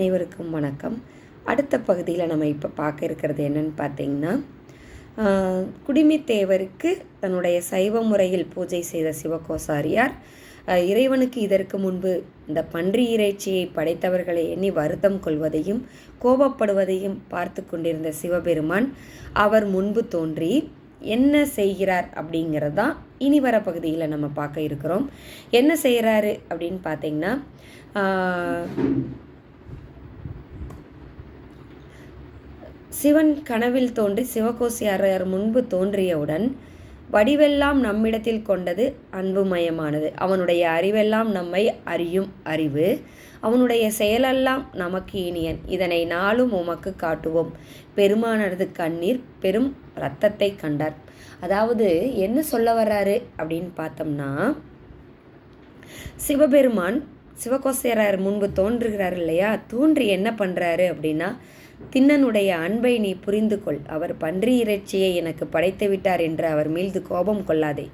அனைவருக்கும் வணக்கம். அடுத்த பகுதியில் நம்ம இப்போ பார்க்க இருக்கிறது என்னன்னு பார்த்தீங்கன்னா குடிமித்தேவருக்கு தன்னுடைய சைவ முறையில் பூஜை செய்த சிவகோசாரியார் இறைவனுக்கு இதற்கு முன்பு இந்த பன்றி இறைச்சியை படைத்தவர்களை எண்ணி வருத்தம் கொள்வதையும் கோபப்படுவதையும் பார்த்து கொண்டிருந்த சிவபெருமான் அவர் முன்பு தோன்றி என்ன செய்கிறார்? அப்படிங்கிறது தான் இனி வர பகுதியில் நம்ம பார்க்க இருக்கிறோம். என்ன செய்கிறாரு? அப்படின்னு பார்த்தீங்கன்னா சிவன் கனவில் தோன்றி சிவகோசி சிவகோசியாரையர் முன்பு தோன்றியவுடன் வடிவெல்லாம் நம்மிடத்தில் கொண்டது அன்புமயமானது. அவனுடைய அறிவெல்லாம் நம்மை அறியும் அறிவு. அவனுடைய செயலெல்லாம் நமக்கு இனியன். இதனை நாளும் உமக்கு காட்டுவோம். பெருமானது கண்ணீர் பெரும் இரத்தத்தை கண்டார். அதாவது என்ன சொல்ல வர்றாரு அப்படின்னு பார்த்தோம்னா சிவபெருமான் சிவகோசேரர் முன்பு தோன்றுகிறார் இல்லையா? தோன்றி என்ன பண்ணுறாரு அப்படின்னா திண்ணனுடைய அன்பை நீ புரிந்து கொள் அவர் பன்றி இறைச்சியை எனக்கு படைத்து விட்டார் என்று அவர் மீது கோபம் கொள்ளாதே.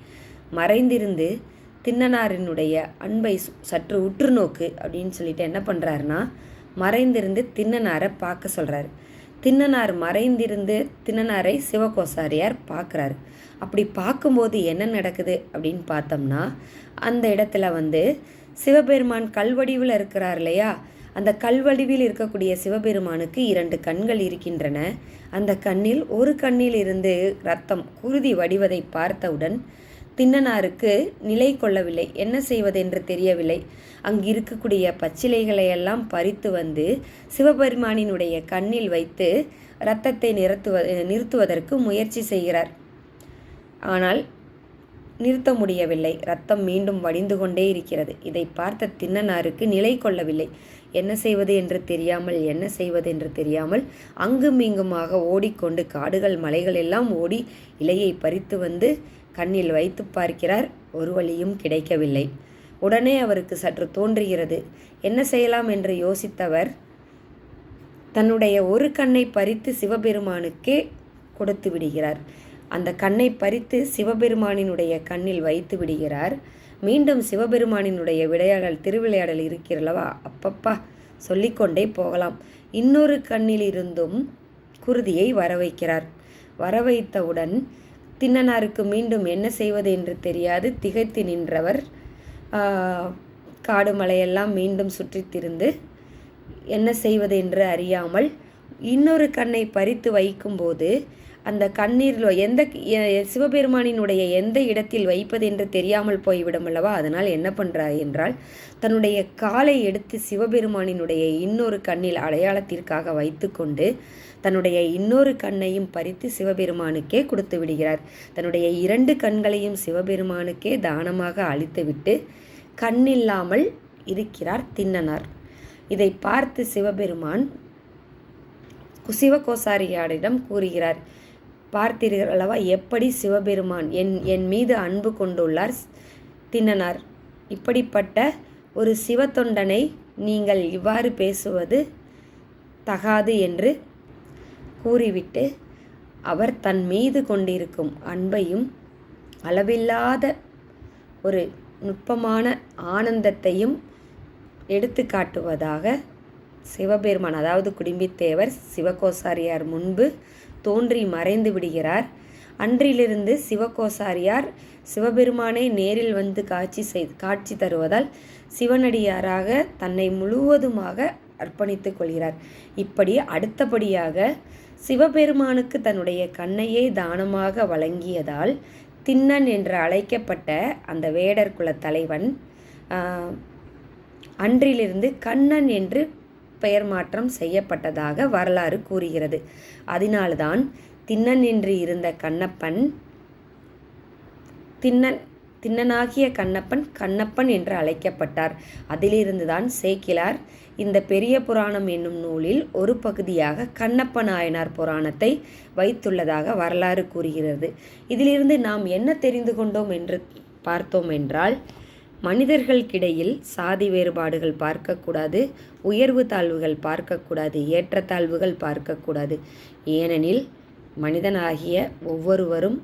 மறைந்திருந்து தின்னனாரினுடைய அன்பை சு- சற்று உற்று நோக்கு அப்படின்னு சொல்லிட்டு என்ன பண்ணுறாருன்னா மறைந்திருந்து தின்னனாரை பார்க்க சொல்கிறாரு தின்னனார் மறைந்திருந்து தின்னனாரை சிவகோசாரியார் பார்க்குறாரு. அப்படி பார்க்கும்போது என்ன நடக்குது அப்படின்னு பார்த்தோம்னா அந்த இடத்துல வந்து சிவபெருமான் கல்வடிவில் இருக்கிறார் இல்லையா? அந்த கல்வடிவில் இருக்கக்கூடிய சிவபெருமானுக்கு இரண்டு கண்கள் இருக்கின்றன. அந்த கண்ணில் ஒரு கண்ணில் இருந்து ரத்தம் குருதி வடிவதை பார்த்தவுடன் தின்னனாருக்கு நிலை கொள்ளவில்லை. என்ன செய்வதென்று தெரியவில்லை. அங்கு இருக்கக்கூடிய பச்சிலைகளை எல்லாம் பறித்து வந்து சிவபெருமானினுடைய கண்ணில் வைத்து இரத்தத்தை நிறுத்துவ நிறுத்துவதற்கு முயற்சி செய்கிறார். ஆனால் நிறுத்த முடியவில்லை. ரத்தம் மீண்டும் வடிந்து கொண்டே இருக்கிறது. இதை பார்த்த தின்னனாருக்கு நிலை கொள்ளவில்லை. என்ன செய்வது என்று தெரியாமல் என்ன செய்வது என்று தெரியாமல் அங்கும் இங்குமாக ஓடிக்கொண்டு காடுகள் மலைகள் எல்லாம் ஓடி இலையை பறித்து வந்து கண்ணில் வைத்து பார்க்கிறார். ஒரு வழியும் கிடைக்கவில்லை. உடனே அவருக்கு சற்று தோன்றுகிறது. என்ன செய்யலாம் என்று யோசித்தவர் தன்னுடைய ஒரு கண்ணை பறித்து சிவபெருமானுக்கே கொடுத்து விடுகிறார். அந்த கண்ணை பறித்து சிவபெருமானினுடைய கண்ணில் வைத்து விடுகிறார். மீண்டும் சிவபெருமானினுடைய விளையாடல் திருவிளையாடல் இருக்கிறல்லவா அப்பப்பா சொல்லிக்கொண்டே போகலாம். இன்னொரு கண்ணில் இருந்தும் குருதியை வர வைக்கிறார் வர வைத்தவுடன் தின்னனாருக்கு மீண்டும் என்ன செய்வது என்று தெரியாது. திகைத்து நின்றவர் காடு மலையெல்லாம் மீண்டும் சுற்றித்திருந்து என்ன செய்வது என்று அறியாமல் இன்னொரு கண்ணை பறித்து வைக்கும்போது அந்த கண்ணீரில் எந்த சிவபெருமானினுடைய எந்த இடத்தில் வைப்பது என்று தெரியாமல் போய்விடும் அல்லவா? அதனால் என்ன பண்ணுறார் என்றால் தன்னுடைய காலை எடுத்து சிவபெருமானினுடைய இன்னொரு கண்ணில் அடையாளத்திற்காக வைத்துக்கொண்டு தன்னுடைய இன்னொரு கண்ணையும் பறித்து சிவபெருமானுக்கே கொடுத்து விடுகிறார். தன்னுடைய இரண்டு கண்களையும் சிவபெருமானுக்கே தானமாக அளித்துவிட்டு கண்ணில்லாமல் இருக்கிறார் தின்னனார். இதை பார்த்து சிவபெருமான் சிவகோசாரியாரிடம் கூறுகிறார் பார்த்தீர்கள் அல்லவா? எப்படி சிவபெருமான் என் என் மீது அன்பு கொண்டுள்ளார்? தின்னனார் இப்படிப்பட்ட ஒரு சிவத்தொண்டனை நீங்கள் இவ்வாறு பேசுவது தகாது என்று கூறிவிட்டு அவர் தன் மீது கொண்டிருக்கும் அன்பையும் அளவில்லாத ஒரு நுட்பமான ஆனந்தத்தையும் எடுத்து காட்டுவதாக சிவபெருமான் அதாவது குடிம்பித்தேவர் சிவகோசாரியார் முன்பு தோன்றி மறைந்து விடுகிறார். அன்றிலிருந்து சிவகோசாரியார் சிவபெருமானை நேரில் வந்து காட்சி செய் காட்சி தருவதால் சிவனடியாராக தன்னை முழுவதுமாக அர்ப்பணித்துக் கொள்கிறார். இப்படி அடுத்தபடியாக சிவபெருமானுக்கு தன்னுடைய கண்ணையே தானமாக வழங்கியதால் திண்ணன் என்று அழைக்கப்பட்ட அந்த வேடர் குல தலைவன் அன்றிலிருந்து கண்ணன் என்று பெயர் மாற்றம் செய்யப்பட்டதாக வரலாறு கூறுகிறது. அதனால்தான் திண்ணன் என்று இருந்த கண்ணப்பன் திண்ணன் திண்ணனாகிய கண்ணப்பன் கண்ணப்பன் என்று அழைக்கப்பட்டார். அதிலிருந்துதான் சேக்கிலார் இந்த பெரிய புராணம் என்னும் நூலில் ஒரு பகுதியாக கண்ணப்ப நாயனார் புராணத்தை வைத்துள்ளதாக வரலாறு கூறுகிறது. இதிலிருந்து நாம் என்ன தெரிந்து கொண்டோம் என்று பார்த்தோம் என்றால் மனிதர்களுக்கிடையில் சாதி வேறுபாடுகள் பார்க்கக்கூடாது உயர்வு தாழ்வுகள் பார்க்கக்கூடாது ஏற்றத்தாழ்வுகள் பார்க்கக்கூடாது. ஏனெனில் மனிதனாகிய ஒவ்வொருவரும்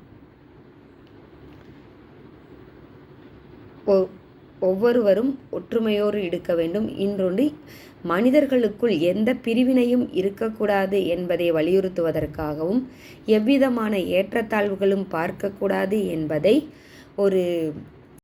ஒ- ஒவ்வொருவரும் ஒற்றுமையோடு இருக்க வேண்டும். இன்றொன்று மனிதர்களுக்குள் எந்த பிரிவினையும் இருக்கக்கூடாது என்பதை வலியுறுத்துவதற்காகவும் எவ்விதமான ஏற்றத்தாழ்வுகளும் பார்க்கக்கூடாது என்பதை ஒரு